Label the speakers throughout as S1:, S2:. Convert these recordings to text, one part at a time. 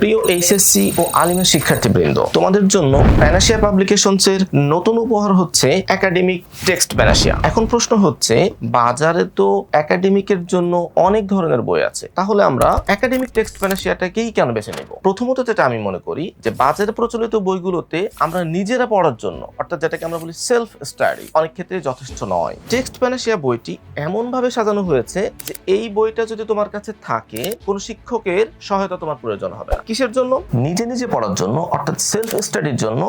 S1: প্রিয় এইচএসসি ও আলিমের শিক্ষার্থীবৃন্দ, তোমাদের জন্য প্যানাশিয়া পাবলিকেশনসের নতুন উপহার হচ্ছে একাডেমিক টেক্সট প্যানাশিয়া এখন প্রশ্ন হচ্ছে, বাজারে তো একাডেমিকের জন্য অনেক ধরনের বই আছে। তাহলে আমরা একাডেমিক টেক্সট প্যানাশিয়াটাকেই কেন বেছে নেব? প্রথমত যেটা আমি মনে করি, যে বাজারে প্রচলিত বইগুলোতে আমরা নিজেরা পড়ার জন্য, অর্থাৎ যেটাকে আমরা বলি সেলফ স্টাডি অনেক ক্ষেত্রে যথেষ্ট নয়। টেক্সট প্যানাশিয়া বইটি এমন ভাবে সাজানো হয়েছে যে এই বইটা যদি তোমার কাছে থাকে, কোনো শিক্ষকের সহায়তা তোমার প্রয়োজন হবে না। কিসের জন্য? নিজে নিজে পড়ার জন্য, অর্থাৎ সেলফ স্টাডির জন্য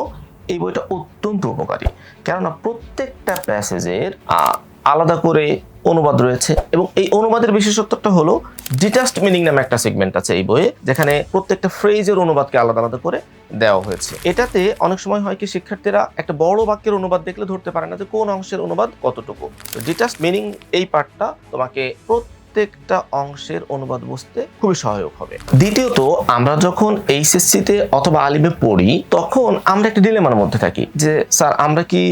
S1: এই বইটা অত্যন্ত উপকারী। কেননা প্রত্যেকটা প্যাসেজের আলাদা করে অনুবাদ রয়েছে এবং এই অনুবাদের বিশেষত্বটা হলো ডিটাস্ট মিনিং নামে একটা সেগমেন্ট আছে এই বইয়ে, যেখানে প্রত্যেকটা ফ্রেজের অনুবাদকে আলাদা আলাদা করে দেওয়া হয়েছে। এটাতে অনেক সময় হয় কি, শিক্ষার্থীরা একটা বড় বাক্যের অনুবাদ দেখলে ধরতে পারে না যে কোন অংশের অনুবাদ কতটুকু। ডিটাস্ট মিনিং এই পার্টটা তোমাকে প্রত্যেকটা অংশের অনুবাদ বুঝতে খুবই সহায়ক হবে। দ্বিতীয়ত, আমরা যখন এইচএসসিতে অথবা আলিমে পড়ি, তখন আমরা একটা ডিলেমার মধ্যে থাকি যে, স্যার, আমরা কি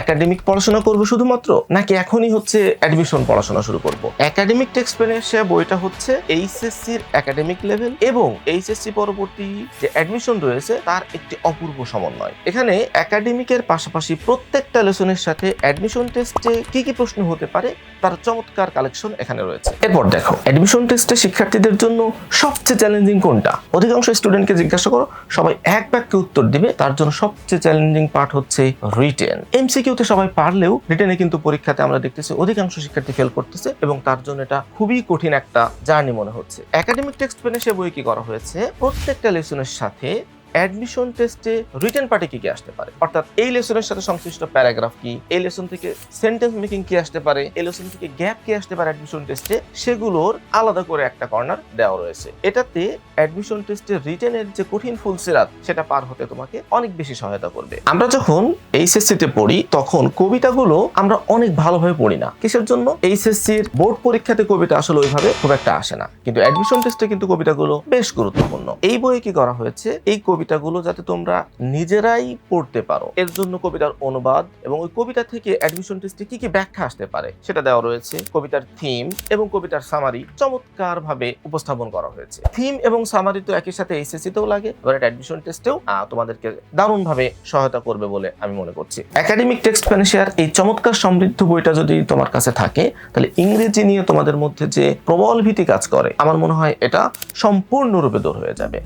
S1: একাডেমিক পড়াশোনা করব শুধুমাত্র, নাকি এখনই হচ্ছে অ্যাডমিশন পড়াশোনা শুরু করব? একাডেমিক এক্সপেরিয়েন্সিয়া বইটা হচ্ছে এইচএসসির একাডেমিক লেভেল এবং এইচএসসি পরবর্তী যে অ্যাডমিশন রয়েছে, তার একটি অপূর্ব সমন্বয়। এখানে একাডেমিকের পাশাপাশি প্রত্যেকটা লেসনের সাথে অ্যাডমিশন টেস্টে কি কি প্রশ্ন হতে পারে, তার চমৎকার কালেকশন এখানে রয়েছে। এরপর দেখো অ্যাডমিশন টেস্টে শিক্ষার্থীদের জন্য সবচেয়ে চ্যালেঞ্জিং কোনটা? অধিকাংশ স্টুডেন্টকে জিজ্ঞাসা করো, সবাই এক বাক্যে উত্তর দিবে, তার জন্য সবচেয়ে চ্যালেঞ্জিং পার্ট হচ্ছে রিটেন এমসিকিউতে সবাই পারলেও রিটেনে কিন্তু পরীক্ষাতে আমরা দেখতেছি অধিকাংশ শিক্ষার্থী ফেল করতেছে এবং তার জন্য এটা খুবই কঠিন একটা জার্নি মনে হচ্ছে। একাডেমিক টেক্সট পেনে সে বই কি করা হয়েছে? প্রত্যেকটা লেসনের সাথে অ্যাডমিশন টেস্টে রিটেন পার্টি কি কি আসতে পারে? অর্থাৎ এই লেসনের সাথে সংশ্লিষ্ট প্যারাগ্রাফ কি? এই লেসন থেকে সেন্টেন্স মেকিং কি আসতে পারে? এই লেসন থেকে গ্যাপ কি আসতে পারে অ্যাডমিশন টেস্টে সেগুলোর আলাদা করে একটা কর্নার দেওয়া রয়েছে। এটাতে অ্যাডমিশন টেস্টে রিটেনের যে কঠিন ফুল সিরাত সেটা পার হতে তোমাকে অনেক বেশি সহায়তা করবে। আমরা যখন এইচএসসি তে পড়ি, তখন কবিতাগুলো আমরা অনেক ভালোভাবে পড়ি না। কিসের জন্য? এইচএসসির বোর্ড পরীক্ষাতে কবিতা আসলে ওইভাবে খুব একটা আসে না। কিন্তু অ্যাডমিশন টেস্টে কিন্তু কবিতাগুলো বেশ গুরুত্বপূর্ণ। এই বইয়ে কি করা হয়েছে? এই কবিতাগুলো যাতে তোমরা নিজেরাই পড়তে পারো। এর জন্য কবিতার অনুবাদ এবং ওই কবিতা থেকে অ্যাডমিশন টেস্টে কি কি ব্যাখ্যা আসতে পারে সেটা দেওয়া রয়েছে। কবিতার থিম এবং কবিতার সামারি চমৎকার ভাবে উপস্থাপন করা হয়েছে। থিম এবং সামারি তো একই সাথে এইচএসসি তেও লাগে। এবার এটা অ্যাডমিশন টেস্টেও তোমাদেরকে দারুণ ভাবে সহায়তা করবে বলে আমি মনে করছি। একাডেমিক টেক্সট ফিনান্সিয়ার এই চমৎকার সমৃদ্ধ বইটা যদি তোমার কাছে থাকে, তাহলে ইংরেজি নিয়ে তোমাদের মধ্যে যে প্রবল ভীতি কাজ করে, আমার মনে হয় এটা সম্পূর্ণরূপে দূর হয়ে যাবে।